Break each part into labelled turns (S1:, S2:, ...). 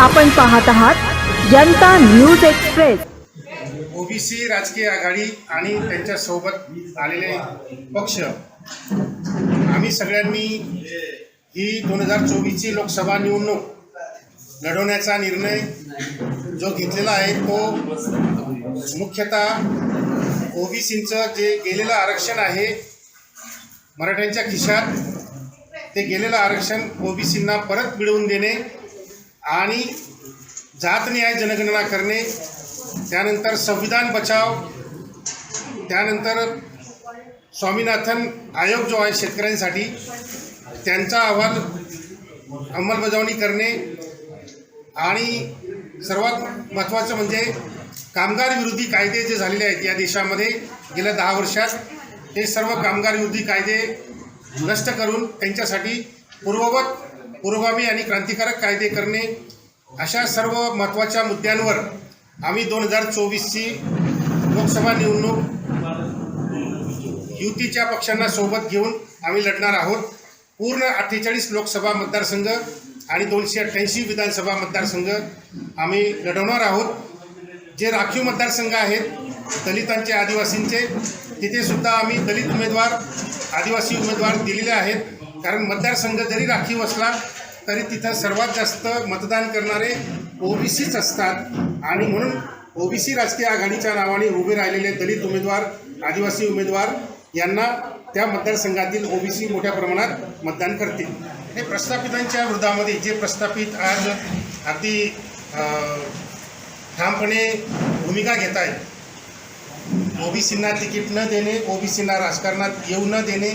S1: आपण पाहत आहात जनता न्यूज एक्सप्रेस.
S2: ओबीसी राजकीय आघाडी आणि त्यांच्यासोबत आलेले पक्ष. आम्ही सगळ्यांनी ही दोन हजार चोवीसची लोकसभा निवडणूक लढवण्याचा निर्णय जो घेतलेला आहे तो मुख्यतः ओबीसींचं जे गेलेलं आरक्षण आहे मराठ्यांच्या खिशात ते गेलेलं आरक्षण ओबीसींना परत मिळवून देणे आणि जातन्याय जनगणना करणे त्यानंतर संविधान बचाव त्यानंतर स्वामीनाथन आयोग जो आहे शेतकऱ्यांसाठी त्यांचा अहवाल अंमलबजावणी करणे आणि सर्वात महत्त्वाचं म्हणजे कामगार विरोधी कायदे जे झालेले आहेत या देशामध्ये गेल्या दहा वर्षात हे सर्व कामगार विरोधी कायदे नष्ट करून त्यांच्यासाठी पूर्ववत पुरोगामी आणि क्रांतिकारक कायदे करणे अशा सर्व महत्त्वाच्या मुद्द्यांवर आम्ही दोन हजार चोवीसची लोकसभा निवडणूक युतीच्या पक्षांना सोबत घेऊन आम्ही लढणार आहोत. पूर्ण अठ्ठेचाळीस लोकसभा मतदारसंघ आणि दोनशे अठ्ठ्याऐंशी विधानसभा मतदारसंघ आम्ही लढवणार आहोत. जे राखीव मतदारसंघ आहेत दलितांचे आदिवासींचे तिथेसुद्धा आम्ही दलित उमेदवार आदिवासी उमेदवार दिलेले आहेत. कारण मतदारसंघ जरी राखीव असला तरी तिथं सर्वात जास्त मतदान करणारे ओबीसीच असतात. आणि म्हणून ओबीसी राजकीय आघाडीच्या नावाने उभे राहिलेले दलित उमेदवार आदिवासी उमेदवार यांना त्या मतदारसंघातील ओबीसी मोठ्या प्रमाणात मतदान करतील. हे प्रस्थापितांच्या विरोधामध्ये जे प्रस्थापित आज अगदी ठामपणे भूमिका घेत आहेत ओबीसींना तिकीट न देणे ओबीसींना राजकारणात येऊ न देणे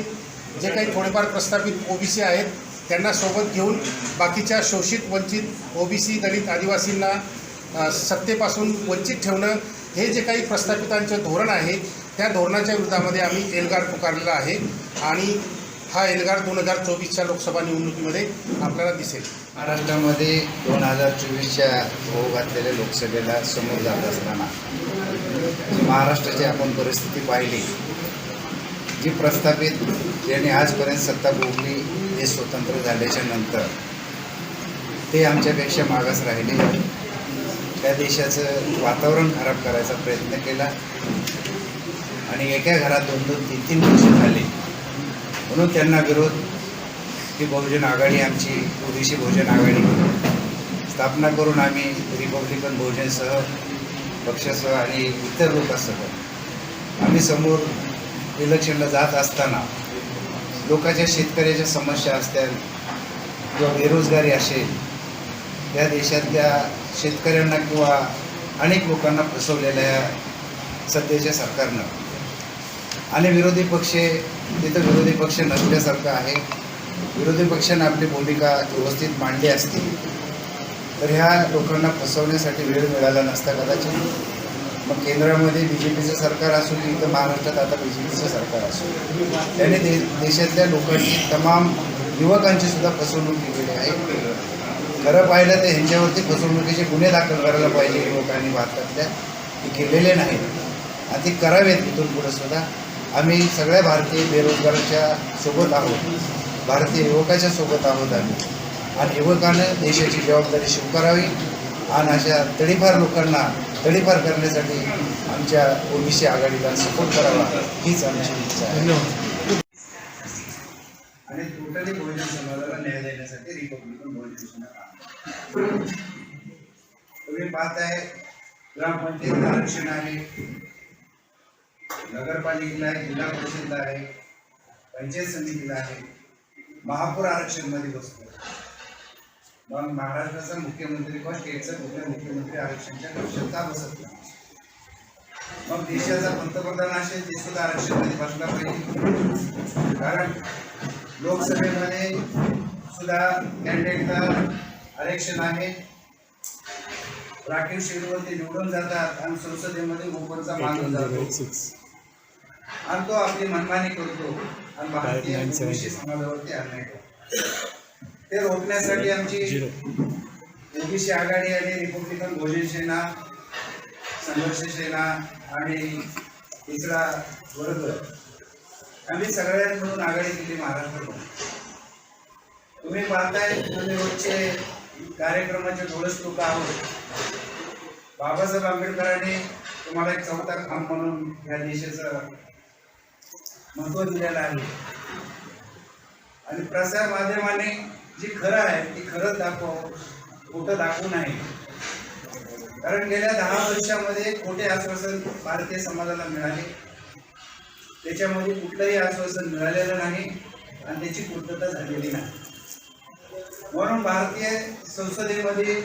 S2: जे काही थोडेफार प्रस्थापित ओबीसी आहेत त्यांना सोबत घेऊन बाकीच्या शोषित वंचित ओबीसी दलित आदिवासींना सत्तेपासून वंचित ठेवणं हे जे काही प्रस्थापितांचं धोरण आहे त्या धोरणाच्या विरोधामध्ये आम्ही एल्गार पुकारलेला आहे आणि हा एल्गार दोन हजार चोवीसच्या लोकसभा निवडणुकीमध्ये आपल्याला दिसेल.
S3: महाराष्ट्रामध्ये दोन हजार चोवीसच्या होऊ घातलेल्या लोकसभेला समोर जात असताना महाराष्ट्राची आपण परिस्थिती पाहिली. जी प्रस्थापित ज्यांनी आजपर्यंत सत्ता भोगली हे स्वतंत्र झाल्याच्यानंतर ते आमच्यापेक्षा मागास राहिले. त्या देशाचं वातावरण खराब करायचा प्रयत्न केला. आणि एका घरात दोन दोन तीन तीन वर्ष झाले. म्हणून त्यांना विरोध. ही बहुजन आघाडी आमची ओबीसी बहुजन आघाडी. स्थापना करून आम्ही रिपब्लिकन बहुजनसह पक्षासह आणि इतर लोकांसह आम्ही समोर इलेक्शनला जात असताना लोकांच्या शेतकऱ्याच्या समस्या असतील किंवा बेरोजगारी असेल त्या देशातल्या शेतकऱ्यांना किंवा अनेक लोकांना फसवलेल्या या सध्याच्या सरकारनं. आणि विरोधी पक्ष तिथं विरोधी पक्ष नसल्यासारखं आहे. विरोधी पक्षाने आपली भूमिका व्यवस्थित मांडली असती तर ह्या लोकांना फसवण्यासाठी वेळ मिळाला नसता कदाचित. मग केंद्रामध्ये बी जे पीचं सरकार असू की इथं महाराष्ट्रात आता बी जे पीचं सरकार असू त्याने दे देशातल्या लोकांची तमाम युवकांची सुद्धा फसवणूक केलेली आहे. खरं पाहिलं तर ह्यांच्यावरती फसवणुकीचे गुन्हे दाखल करायला पाहिजे युवकांनी भारतातल्या ते केलेले नाहीत. आणि ते करावेत इथून पुढे सुद्धा. आम्ही सगळ्या भारतीय बेरोजगाराच्या सोबत आहोत. भारतीय युवकाच्या सोबत आहोत आम्ही. आणि युवकानं देशाची जबाबदारी स्वीकारावी. आणि अशा तडीफार लोकांना तडीफार करण्यासाठी आमच्या ओबीसी आघाडीला सपोर्ट करावा हीच आमची इच्छा आहे. आणि टोटली बहुजन समाजाला न्याय देण्यासाठी रिपब्लिकन बहुजन काम तुम्ही पाहताय ग्रामपंचायत आरक्षण आहे नगरपालिकेला आहे जिल्हा परिषदला आहे पंचायत समितीला आहे महापौर आरक्षणमध्ये बसतो मग महाराष्ट्राचा मुख्यमंत्री किंवा स्टेटचा कुठल्या मुख्यमंत्री आरक्षणच्या कक्षात का बसत नाही. मग देशाचा पंतप्रधान असेल ते सुद्धा आरक्षणमध्ये बसला पाहिजे कारण लोकसभेमध्ये सुद्धा कॅन्डिडेटला आरक्षण आहे. राखीव शेडवरती निवडून जातात आणि संसदेमध्ये ओपनचा मान जातो. आणि तो आपली मनमानी करतो. आणि भारतीय समाजावरती अन्याय करतो. ते रोखण्यासाठी आमची ओबीसी आघाडी आणि रिपब्लिकन बहुजन सेना संघर्ष सेना आणि तिसरा वर्ग आम्ही सगळ्यात मिळून आघाडी केली महाराष्ट्रात तुम्ही पाहताय तुम्ही रोजचे कार्यक्रमाचे डोळस लोक आहोत. बाबासाहेब आंबेडकरांनी तुम्हाला एक चौथा खांब म्हणून या देशाचं महत्त्व दिलेलं आहे. आणि प्रसार माध्यमाने जी खरं आहे ती खरंच दाखव खोटं दाखवू नाही कारण गेल्या दहा वर्षामध्ये खोटे आश्वासन भारतीय समाजाला मिळाले. त्याच्यामध्ये कुठलंही आश्वासन मिळालेलं नाही आणि त्याची पूर्तता झालेली नाही. म्हणून भारतीय संसदेमध्ये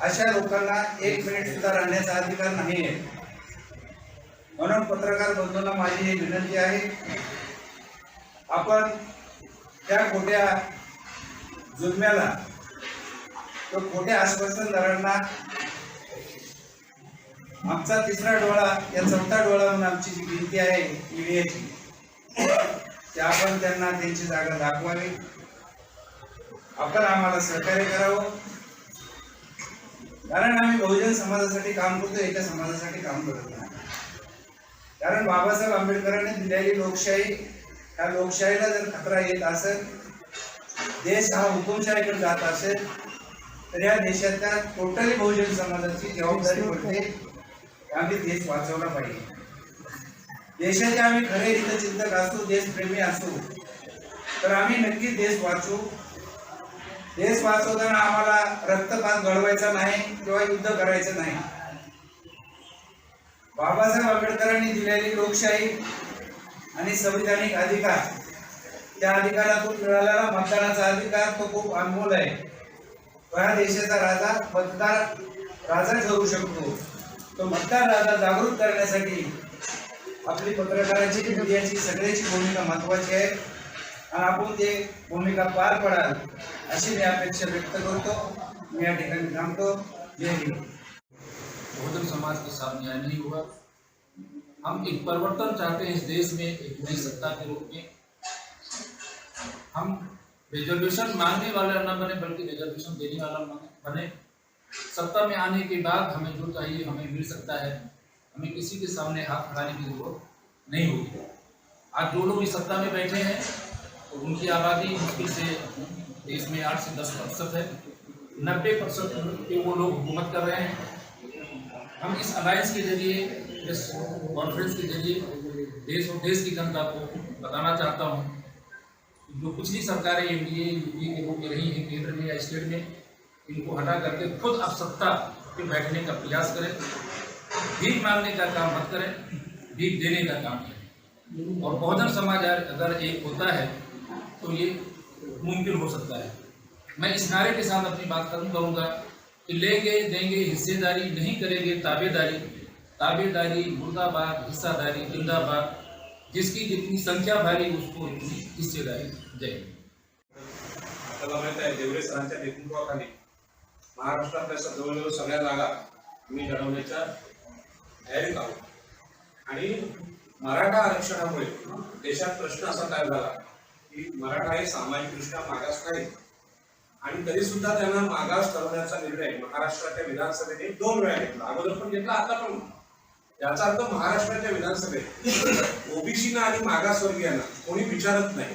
S3: अशा लोकांना एक मिनिट सुद्धा राहण्याचा अधिकार नाही आहे. म्हणून पत्रकार बंधूंना माझी ही विनंती आहे. आपण त्या खोट्या जुलम्याला तो खोट्या आश्वासनदारांना आमचा तिसरा डोळा या चौथा डोळा म्हणून आमची जी भिंती आहे ईडीएची ते आपण त्यांना त्यांची जागा दाखवावी. आपण आम्हाला सहकार्य करावं. कारण आम्ही बहुजन समाजासाठी काम करतो एका समाजासाठी काम करत नाही. कारण बाबासाहेब आंबेडकरांनी दिलेली लोकशाही ह्या लोकशाहीला जर खतरा येत असेल देश हा हुकुमशाहीकडे जात असेल तर या देशातल्या टोटली बहुजन समाजाची जबाबदारी पडते आम्ही देश वाचवला पाहिजे. देशाचे आम्ही खरे हितचिंतक असू देशप्रेमी असू तर आम्ही नक्कीच देश वाचू. देश वाचवताना आम्हाला रक्तपात घडवायचा नाही किंवा युद्ध करायचं नाही. बाबासाहेब आंबेडकरांनी दिलेली लोकशाही आणि संविधानिक अधिकार त्या अधिकारातून मिळालेला मतदानाचा अधिकार तो खूप अनमोल आहे. तो ह्या देशाचा राजा मतदार राजा ठरू शकतो. तो मतदार राजा जागृत करण्यासाठी आपली पत्रकाराची मीडियाची सगळ्याची भूमिका महत्वाची आहे. आणि आपण ते भूमिका पार पडाल अशी मी अपेक्षा व्यक्त करतो. मी या ठिकाणी थांबतो. जय हिंद.
S4: बहुजन समाज के साथ न्याय नहीं हुआ। हम एक परिवर्तन चाहते हैं इस देश में एक नई सत्ता के रूप में। हम रिजर्वेशन मांगने वाला न बने, बल्कि रिजर्वेशन देने वाला बने- सत्ता में आने के बाद हमें जो चाहिए, हमें मिल सकता है। हमें किसी के सामने हाथ खड़ाने की ज़रूरत नहीं होगी आज जो लोग इस सत्ता में बैठे हैं तो उनकी आबादी मुश्किल से देश में आठ से दस प्रतिशत है। नब्बे प्रतिशत के वो लोग हुकूमत कर रहे हैं। हम इस अलायंस के ज़रिए, इस कॉन्फ्रेंस के ज़रिए देश और देश की जनता को बताना चाहता हूँ। जो पिछली सरकारें एनडीए यूपीए के रूप में रही हैं, केंद्र में या स्टेट में, इनको हटा करके खुद अब सत्ता पे बैठने का प्रयास करें। भीख मांगने का काम मत करें, भीख देने का काम करें। और बहुजन समाज अगर एक होता है तो ये मुमकिन हो सकता है। मैं इस नारे के साथ अपनी बात खत्म करूँगा कि लेंगे, देंगे, हिस्सेदारी नहीं करेंगे ताबेदारी। ताबेदारी मुर्दाबाद, हिस्सादारी जिंदाबाद। जिसकी जितनी संख्या भारी उसको इतनी हिस्सेदारी जय हिंद.
S5: आपल्याला माहीत आहे देवरे सरांच्या नेतृत्वाखाली महाराष्ट्रातल्या स- जवळजवळ सगळ्या जागा आम्ही लढवण्याच्या तयारीत आहोत. आणि मराठा आरक्षणामुळे देशात प्रश्न असा तयार झाला की मराठा हे सामाजिकदृष्ट्या मागास नाही आणि तरी सुद्धा त्यांना मागास ठरवण्याचा निर्णय महाराष्ट्राच्या विधानसभेने दोन वेळा घेतला. अगोदर पण घेतला आता पण याचा अर्थ महाराष्ट्राच्या विधानसभेत ओबीसीना आणि मागासवर्गीयांना कोणी विचारत नाही.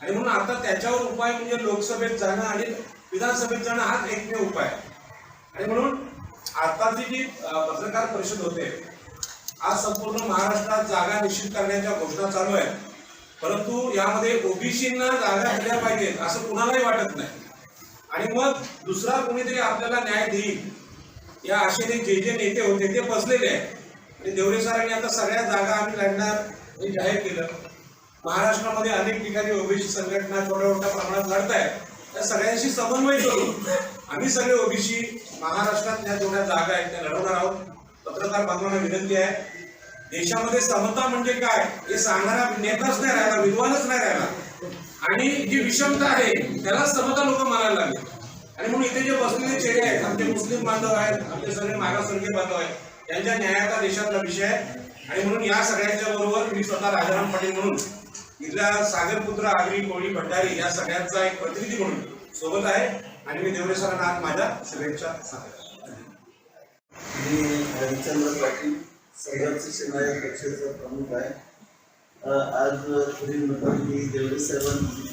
S5: आणि म्हणून आता त्याच्यावर उपाय म्हणजे लोकसभेत जाणं आणि विधानसभेत जाणं हाच एकमेव उपाय. आणि म्हणून आताची जी पत्रकार परिषद होते आज संपूर्ण महाराष्ट्रात जागा निश्चित करण्याच्या घोषणा चालू आहेत. परंतु यामध्ये ओबीसींना जागा दिल्या पाहिजेत असं कुणालाही वाटत नाही. आणि मग दुसरा कोणीतरी आपल्याला न्याय देईल. या आशेने जे जे नेते होते ते बसलेले आहेत. देवरे सरांनी आता सगळ्या जागा आम्ही लढणार हे जाहीर केलं. महाराष्ट्रामध्ये अनेक ठिकाणी ओबीसी संघटना थोड्या मोठ्या प्रमाणात लढत आहेत त्या सगळ्यांशी समन्वय करून आम्ही सगळे ओबीसी महाराष्ट्रात ज्या जेवढ्या जागा आहेत त्या लढवणार आहोत. पत्रकार बांधवांना विनंती आहे. देशामध्ये समता म्हणजे काय हे सांगणारा नेताच नाही राहिला विद्वानच नाही राहिला. आणि जी विषमता आहे त्याला समता लोक मानायला लागले आणि म्हणून इथे जे बसलेले चेहरे आहेत आमचे मुस्लिम बांधव आहेत आमचे सगळे मागासवर्गीय बांधव आहेत यांच्या न्यायाचा देशातला विषय आहे. आणि म्हणून या सगळ्यांच्या बरोबर मी स्वतः राजाराम पाटील म्हणून इथल्या सागरपुत्र आगरी कोळी भंडारी या सगळ्यांचा एक प्रतिनिधी म्हणून सोबत आहे. आणि मी देवरे सरांना आज माझ्या शुभेच्छा सांगतो.
S6: मी हरिचंद्र पाटील संघर्ष सेना या पक्षाचा प्रमुख आहे. आज थोडी मी देवरे साहेबांनी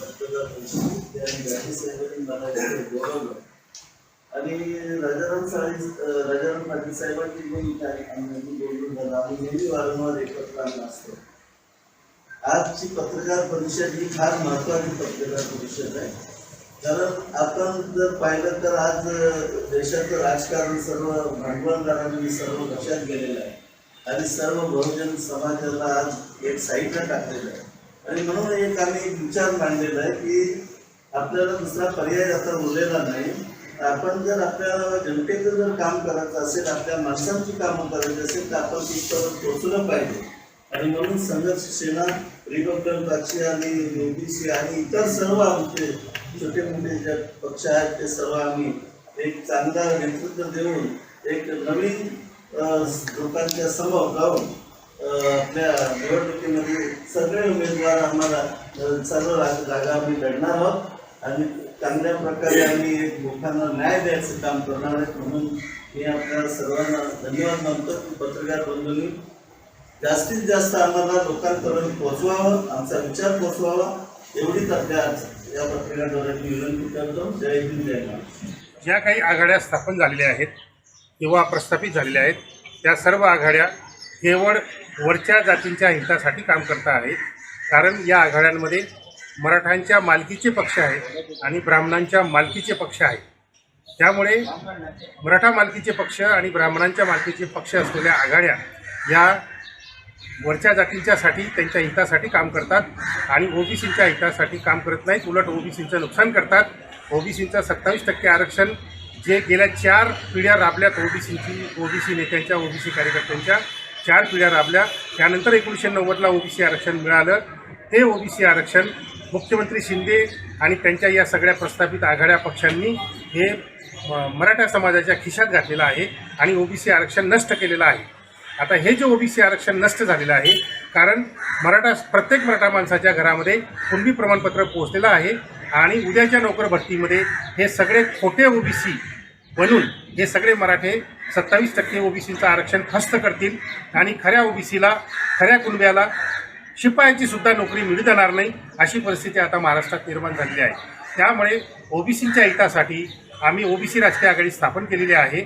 S6: आणि गांधी साहेबांनी मला बोलावलं. आणि राजाराम साळी राजाराम पाटील साहेबांची पण काही आम्ही बोलून झालं. आम्ही नेहमी वारंवार एकत्र आणलं असतो आजची पत्रकार परिषद ही फार महत्वाची पत्रकार परिषद आहे. कारण आपण जर पाहिलं तर आज देशाचं राजकारण सर्व भांडवलदारांनी सर्व लक्षात गेलेलं आहे. आणि सर्व बहुजन समाजाला आज एक साईडला टाकलेलं आहे. आणि म्हणून एक आम्ही विचार मांडलेला आहे की आपल्याला दुसरा पर्याय आता उरलेला नाही. तर आपण जर आपल्या जनतेचं जर काम करायचं असेल आपल्या माणसांची कामं करायची असेल तर आपण तिथपर्यंत पोहोचलं पाहिजे. आणि म्हणून संघर्ष सेना रिपब्लिकन पक्ष आणि ओबीसी आणि इतर सर्व आमचे छोटे मोठे जे पक्ष आहेत ते सर्व आम्ही एक चांगला नेतृत्व देऊन एक नवीन लोकांच्या समोर जाऊन आपल्या निवडणुकीमध्ये सगळे उमेदवार आम्हाला सर्व जागा आम्ही लढणार आहोत. आणि चांगल्या प्रकारे आम्ही एक लोकांना न्याय द्यायचं काम करणार आहे. म्हणून मी आपल्या सर्वांना धन्यवाद मानतो की पत्रकार बंधूंनी जास्तीत जास्त आम्हाला लोकांपर्यंत पोहोचवावं आमचा विचार पोहोचवावा. एवढीच आपल्या या पत्रकाद्वारे मी विनंती करतो. जय हिंद जय
S2: ज्या काही आघाड्या स्थापन झालेल्या आहेत किंवा प्रस्थापित झालेल्या आहेत त्या सर्व आघाड्या केवळ वरच्या जातींच्या हितासाठी काम करता आहेत. कारण या आघाड्यांमध्ये मराठ्यांच्या मालकीचे पक्ष आहेत आणि ब्राह्मणांच्या मालकीचे पक्ष आहेत त्यामुळे मराठा मालकीचे पक्ष आणि ब्राह्मणांच्या मालकीचे पक्ष असलेल्या आघाड्या या वरच्या जातींच्यासाठी त्यांच्या हितासाठी काम करतात आणि ओबीसींच्या हितासाठी काम करत नाहीत. उलट ओबीसींचं नुकसान करतात. ओबीसींचं सत्तावीस टक्के आरक्षण जे गेल्या चार पिढ्या राबल्यात ओबीसींची ओबीसी नेत्यांच्या ओबीसी कार्यकर्त्यांच्या चार पिढ्या राबल्या. त्यानंतर एकोणीसशे नव्वदला ओबीसी आरक्षण मिळालं. ते ओबीसी आरक्षण मुख्यमंत्री शिंदे आणि त्यांच्या या सगळ्या प्रस्थापित आघाड्या पक्षांनी हे म- मराठा समाजाच्या खिशात घातलेलं आहे आणि ओबीसी आरक्षण नष्ट केलेलं आहे. आता हे जे ओबीसी आरक्षण नष्ट झालेलं आहे कारण मराठा प्रत्येक मराठा माणसाच्या घरामध्ये कुणबी प्रमाणपत्र पोहोचलेलं आहे आणि उद्याच्या नोकर भरतीमध्ये हे सगळे खोटे ओबीसी बनून हे सगळे मराठे सत्तावीस टक्के ओबीसीचं आरक्षण फस्त करतील आणि खऱ्या ओबीसीला खऱ्या कुणब्याला शिपायाची सुद्धा नोकरी मिळू देणार नाही अशी परिस्थिती आता महाराष्ट्रात निर्माण झालेली आहे. त्यामुळे ओबीसींच्या हितासाठी आम्ही ओबीसी राष्ट्रीय आघाडी स्थापन केलेली आहे.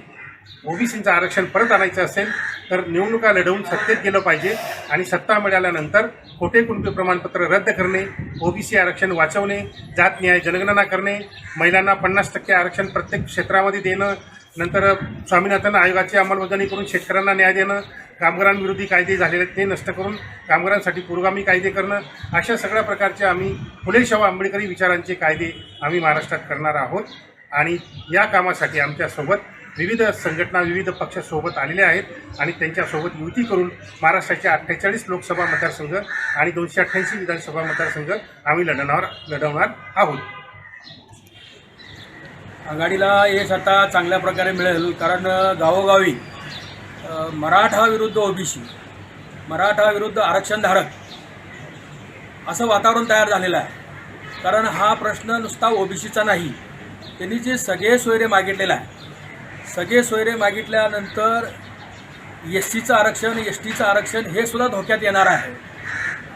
S2: ओबीसींचं आरक्षण परत आणायचं असेल तर निवडणुका लढवून सत्तेत गेलं पाहिजे आणि सत्ता मिळाल्यानंतर खोटे कुणबी प्रमाणपत्र रद्द करणे ओबीसी आरक्षण वाचवणे जात न्याय जनगणना करणे महिलांना पन्नास टक्के आरक्षण प्रत्येक क्षेत्रामध्ये देणं नंतर स्वामीनाथन आयोगाची अंमलबजावणी करून शेतकऱ्यांना न्याय देणं कामगारांविरोधी कायदे झालेले आहेत ते नष्ट करून कामगारांसाठी पुरोगामी कायदे करणं अशा सगळ्या प्रकारचे आम्ही फुले शाहू आंबेडकरी विचारांचे कायदे आम्ही महाराष्ट्रात करणार आहोत. आणि या कामासाठी आमच्यासोबत विविध संघटना विविध पक्ष सोबत आलेले आहेत आणि त्यांच्यासोबत युती करून महाराष्ट्राच्या अठ्ठेचाळीस लोकसभा मतदारसंघ आणि दोनशे अठ्ठ्याऐंशी विधानसभा मतदारसंघ आम्ही लढवणार लढवणार आहोत.
S7: आघाडीला यश आता चांगल्या प्रकारे मिळेल कारण गावोगावी मराठा विरुद्ध ओबीसी मराठा विरुद्ध आरक्षणधारक असं वातावरण तयार झालेलं आहे. कारण हा प्रश्न नुसता ओबीसीचा नाही त्यांनी जे सगळे सोयरे मागितलेलं आहे सगळे सोयरे मागितल्यानंतर एस सीचं आरक्षण एस टीचं आरक्षण हे सुद्धा धोक्यात येणार आहे.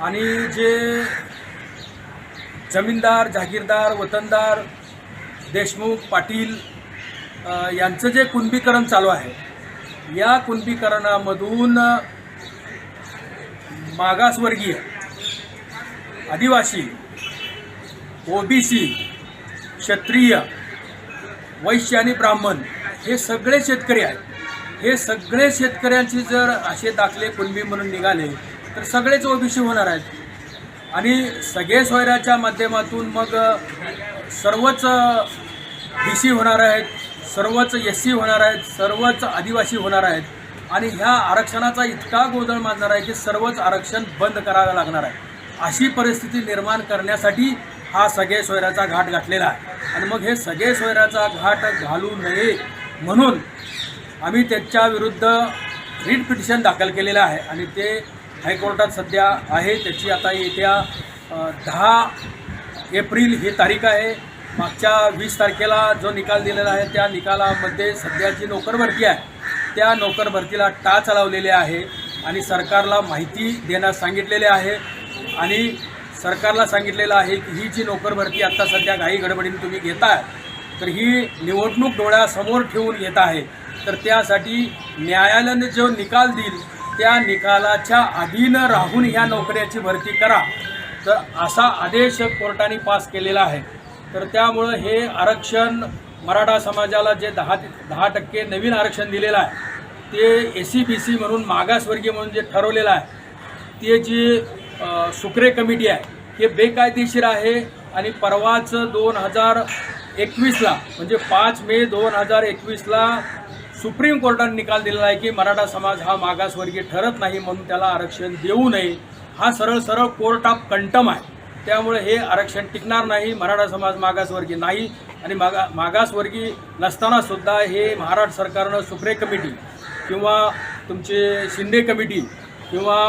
S7: आणि जे जमीनदार जागीरदार वतनदार देशमुख पाटील यांचं जे कुणबीकरण चालू आहे या कुणबीकरणामधून मागासवर्गीय आदिवासी ओबीसी क्षत्रिय वैश्य आणि ब्राह्मण हे सगळे शेतकरी आहेत. हे सगळे शेतकऱ्यांचे जर असे दाखले कुणबी म्हणून निघाले तर सगळेच ओबीसी होणार आहेत. आणि सगळे सोयऱ्याच्या माध्यमातून मग सर्वच बी सी होणार आहेत. सर्वच एस सी होणार आहेत सर्वच आदिवासी होणार आहेत आणि ह्या आरक्षणाचा इतका गोंधळ माजणार आहे की सर्वच आरक्षण बंद करावं लागणार आहे. अशी परिस्थिती निर्माण करण्यासाठी हा सगळे सोयऱ्याचा घाट घातलेला आहे. आणि मग हे सगळे सोयऱ्याचा घाट घालू नये म्हणून आम्ही त्याच्या विरुद्ध रिट पिटिशन दाखल केलेलं आहे आणि ते हायकोर्टात सध्या आहे. त्याची आता येत्या दहा एप्रिल ही तारीख आहे. मागच्या वीस तारखेला जो निकाल दिलेला आहे त्या निकालामध्ये सध्या जी नोकर भरती आहे त्या नोकर भरतीला टाच लावलेली आहे आणि सरकारला माहिती देण्यास सांगितलेले आहे. आणि सरकारला सांगितलेलं आहे की ही जी नोकर भरती आत्ता सध्या घाई गडबडीने तुम्ही घेताय तर ही निवडणूक डोळ्यासमोर ठेवून येत आहे. तर त्यासाठी न्यायालयाने जो निकाल देईल त्या निकालाच्या अधीन राहून ह्या नोकऱ्याची भरती करा. तर असा आदेश कोर्टाने पास केलेला आहे. तर त्यामुळं हे आरक्षण मराठा समाजाला जे दहा दहा टक्के नवीन आरक्षण दिलेलं आहे ते ए सी बी सी म्हणून मागासवर्गीय म्हणून जे ठरवलेलं आहे ते जी सुक्रे कमिटी आहे हे बेकायदेशीर आहे आणि परवाच दोन हजार एकवीसला म्हणजे पाच मे दोन हजार एकवीसला सुप्रीम कोर्टाने निकाल दिलेला आहे की मराठा समाज हा मागासवर्गीय ठरत नाही म्हणून त्याला आरक्षण देऊ नये. हा सरळ सरळ कोर्ट ऑफ कंटम आहे. त्यामुळे हे आरक्षण टिकणार नाही मराठा समाज मागासवर्गीय नाही आणि मागा मागासवर्गीय नसतानासुद्धा हे महाराष्ट्र सरकारनं सुप्रे कमिटी किंवा तुमचे शिंदे कमिटी किंवा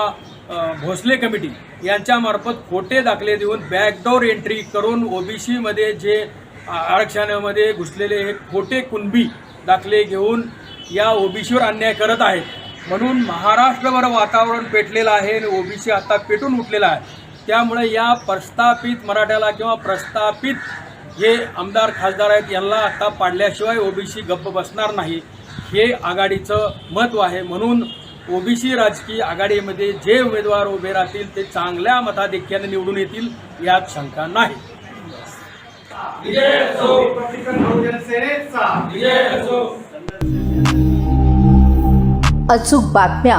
S7: भोसले कमिटी यांच्यामार्फत खोटे दाखले देऊन बॅकडोर एंट्री करून ओबीसीमध्ये जे आरक्षणामध्ये घुसलेले हे खोटे कुणबी दाखले घेऊन या ओबीसीवर अन्याय करत आहेत. म्हणून महाराष्ट्रभर वातावरण पेटलेलं आहे आणि ओबीसी आता पेटून उठलेला आहे. त्यामुळे या प्रस्थापित मराठ्याला किंवा प्रस्थापित जे आमदार खासदार आहेत यांना आता पाडल्याशिवाय ओबीसी गप्प बसणार नाही. हे आघाडीचं महत्त्व आहे. म्हणून ओबीसी राजकीय आघाडीमध्ये जे उमेदवार उभे राहतील ते चांगल्या मताधिक्याने निवडून येतील यात शंका नाही.
S8: अचूक बातम्या